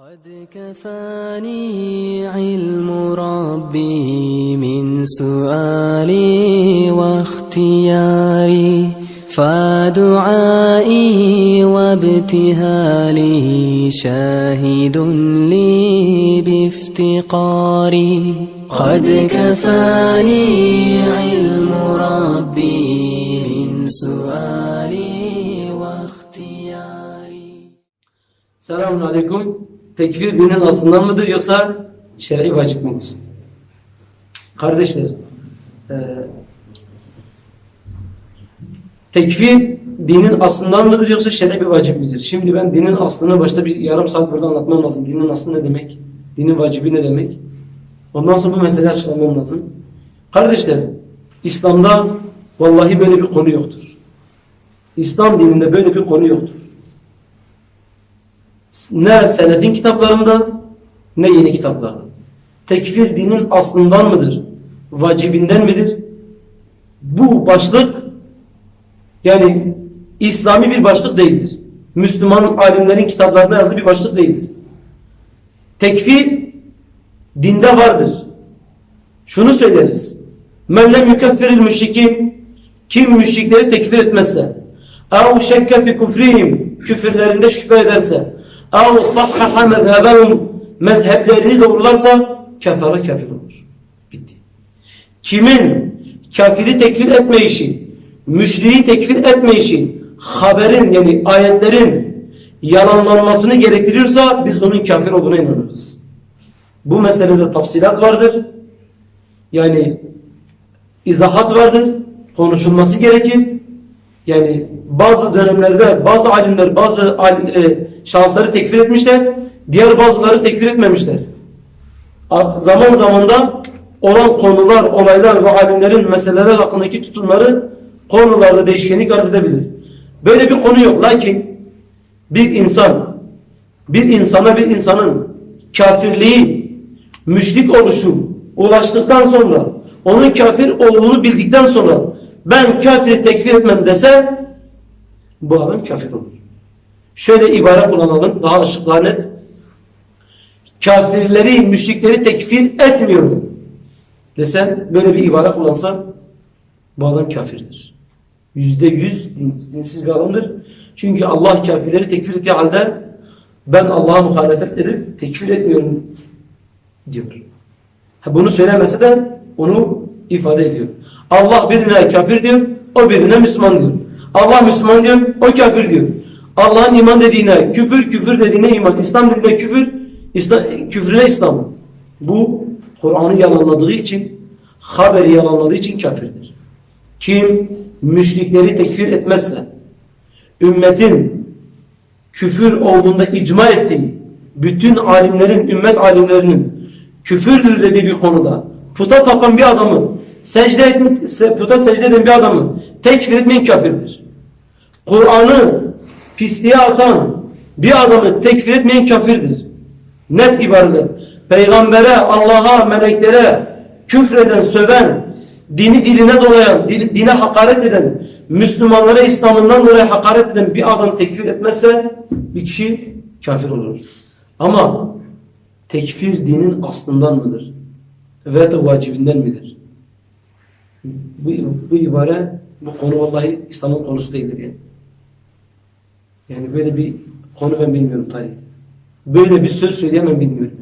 قد كفاني علم ربي من سؤالي واختياري فدعائي وابتهالي شاهد لي بافتقاري قد كفاني علم ربي من سؤالي واختياري Selamun Aleyküm. Tekfir dinin aslından mıdır yoksa şer'i vacip midir? Kardeşler, e, tekfir dinin aslından mıdır yoksa şer'i bir vacip midir? Şimdi ben dinin aslını başta bir yarım saat burada anlatmam lazım. Dinin aslı ne demek? Dinin vacibi ne demek? Ondan sonra bu meseleyi açıklamam lazım. Kardeşler, İslam'da vallahi böyle bir konu yoktur. İslam dininde böyle bir konu yoktur ne selefin kitaplarında ne yeni kitaplarda. Tekfir dinin aslından mıdır? Vacibinden midir? Bu başlık yani İslami bir başlık değildir. Müslüman alimlerin kitaplarında yazdığı bir başlık değildir. Tekfir dinde vardır. Şunu söyleriz. Men lem yukeffiril müşrikin kim müşrikleri tekfir etmezse ev şekke fi kufrihim küfürlerinde şüphe ederse ev sahhaha mezhebehum mezheplerini doğrularsa kefere kafir olur. Bitti. Kimin kafiri tekfir etmeyişi, müşriği tekfir etmeyişi, haberin yani ayetlerin yalanlanmasını gerektiriyorsa biz onun kafir olduğuna inanırız. Bu meselede tafsilat vardır. Yani izahat vardır. Konuşulması gerekir. Yani bazı dönemlerde bazı alimler bazı alim, e, şahısları tekfir etmişler. Diğer bazıları tekfir etmemişler. A- Zaman zamanda olan konular, olaylar ve alimlerin meseleler hakkındaki tutumları konularda değişkenlik arz edebilir. Böyle bir konu yok. Lakin bir insan bir insana bir insanın kafirliği, müşrik oluşu ulaştıktan sonra onun kafir olduğunu bildikten sonra ben kafiri tekfir etmem dese bu adam kafir olur. Şöyle ibare kullanalım daha açık daha net. Kafirleri, müşrikleri tekfir etmiyorum desen böyle bir ibare kullansan bu adam kafirdir. Yüzde yüz din- dinsiz bir adamdır. Çünkü Allah kafirleri tekfir ettiği halde ben Allah'a muhalefet edip tekfir etmiyorum diyor. Bunu söylemese de onu ifade ediyor. Allah birine kafir diyor, o birine Müslüman. Allah Müslüman o kafir diyor. Allah'ın iman dediğine küfür, küfür dediğine iman, İslam dediğine küfür, İslam, küfrüne İslam. Bu Kur'an'ı yalanladığı için, haberi yalanladığı için kafirdir. Kim müşrikleri tekfir etmezse, ümmetin küfür olduğunda icma ettiği, bütün alimlerin, ümmet alimlerinin küfürdür dediği bir konuda puta tapan bir adamı, secde etme, se- puta secde eden bir adamı tekfir etmeyin kafirdir. Kur'an'ı pisliğe atan bir adamı tekfir etmeyin kafirdir. Net ibareler. Peygambere, Allah'a, meleklere küfreden, söven, dini diline dolayan, dine hakaret eden, Müslümanlara İslam'ından dolayı hakaret eden bir adam tekfir etmezse bir kişi kafir olur. Ama tekfir dinin aslından mıdır? Ve de vacibinden midir? Bu, bu ibare, bu konu vallahi İslam'ın konusu değildir yani. Yani böyle bir konu ben bilmiyorum tarih. Böyle bir söz söyleyemem bilmiyorum.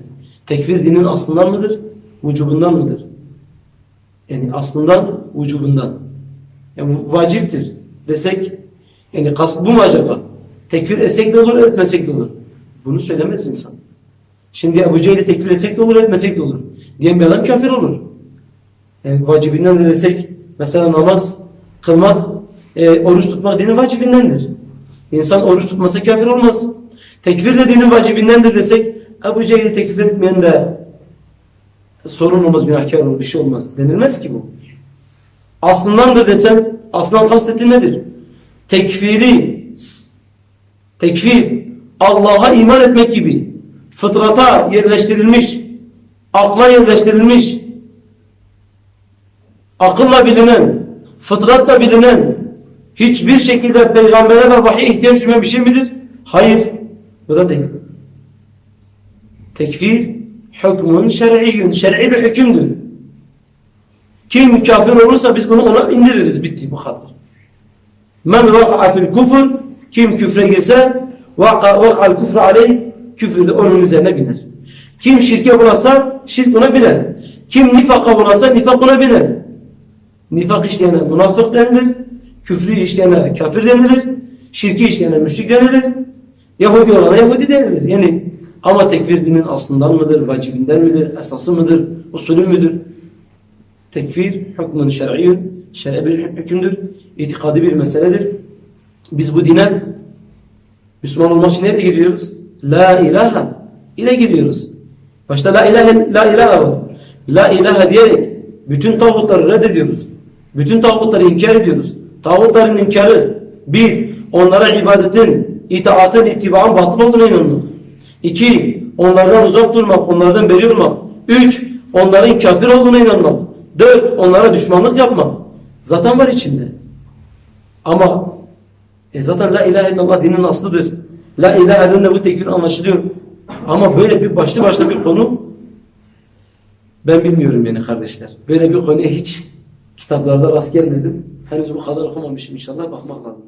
Tekfir dinin aslından mıdır? Vücubundan mıdır? Yani aslından, vücubundan. Yani vaciptir desek, yani kast bu mu acaba? Tekfir etsek de olur, etmesek de olur. Bunu söylemez insan. Şimdi Ebu Cehil'i tekfir etsek de olur, etmesek de olur. Diyen bir adam kafir olur. Yani vacibinden de desek, mesela namaz kılmak, e, oruç tutmak dinin vacibindendir. İnsan oruç tutmasa kafir olmaz. Tekfir de dinin vacibindendir desek, Ebu Cehil'i tekfir etmeyen de sorun olmaz, günahkar olur, bir şey olmaz. Denilmez ki bu. Aslından da desem, aslından kastettiğin nedir? Tekfiri, tekfir, Allah'a iman etmek gibi fıtrata yerleştirilmiş, akla yerleştirilmiş, akılla bilinen, fıtratla bilinen, hiçbir şekilde peygambere ve vahiy ihtiyaç duymayan bir şey midir? Hayır. Bu da değil. Tekfir hükmün şer'iyyün. Şer'i bir hükümdür. Kim kafir olursa biz bunu ona indiririz. Bitti bu kadar. Men vaka'a fil kufur kim küfre girse vaka'al kufre aleyh küfür de onun üzerine biner. Kim şirke bularsa şirk ona biner. Kim nifaka bularsa nifak ona biner. Nifak işleyene münafık denilir. Küfrü işleyene kafir denilir. Şirki işleyene müşrik denilir. Yahudi olana Yahudi denilir. Yani ama tekfir dinin aslından mıdır, vacibinden midir, esası mıdır, usulü müdür? Tekfir hükmün şer'iyyün, şer'i bir hükümdür, itikadi bir meseledir. Biz bu dine Müslüman olmak için nereye gidiyoruz? La ilahe ile gidiyoruz. Başta la ilahe, la ilahe var. La ilahe diyerek bütün tağutları reddediyoruz. Bütün tağutları inkar ediyoruz. Tağutların inkarı bir, onlara ibadetin, itaatın, ittibaın batıl olduğuna inanmak. İki, onlardan uzak durmak, onlardan beri olmak. Üç, onların kafir olduğuna inanmak. Dört, onlara düşmanlık yapmak. Zaten var içinde. Ama e zaten la ilahe illallah dinin aslıdır. La ilahe illallah bu tekfir anlaşılıyor. Ama böyle bir başlı başlı bir konu ben bilmiyorum yani kardeşler. Böyle bir konuya hiç kitaplarda rast gelmedim. Henüz bu kadar okumamışım inşallah bakmak lazım.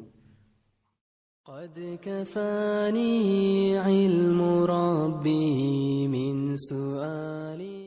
قد كفاني علم ربي من سؤالي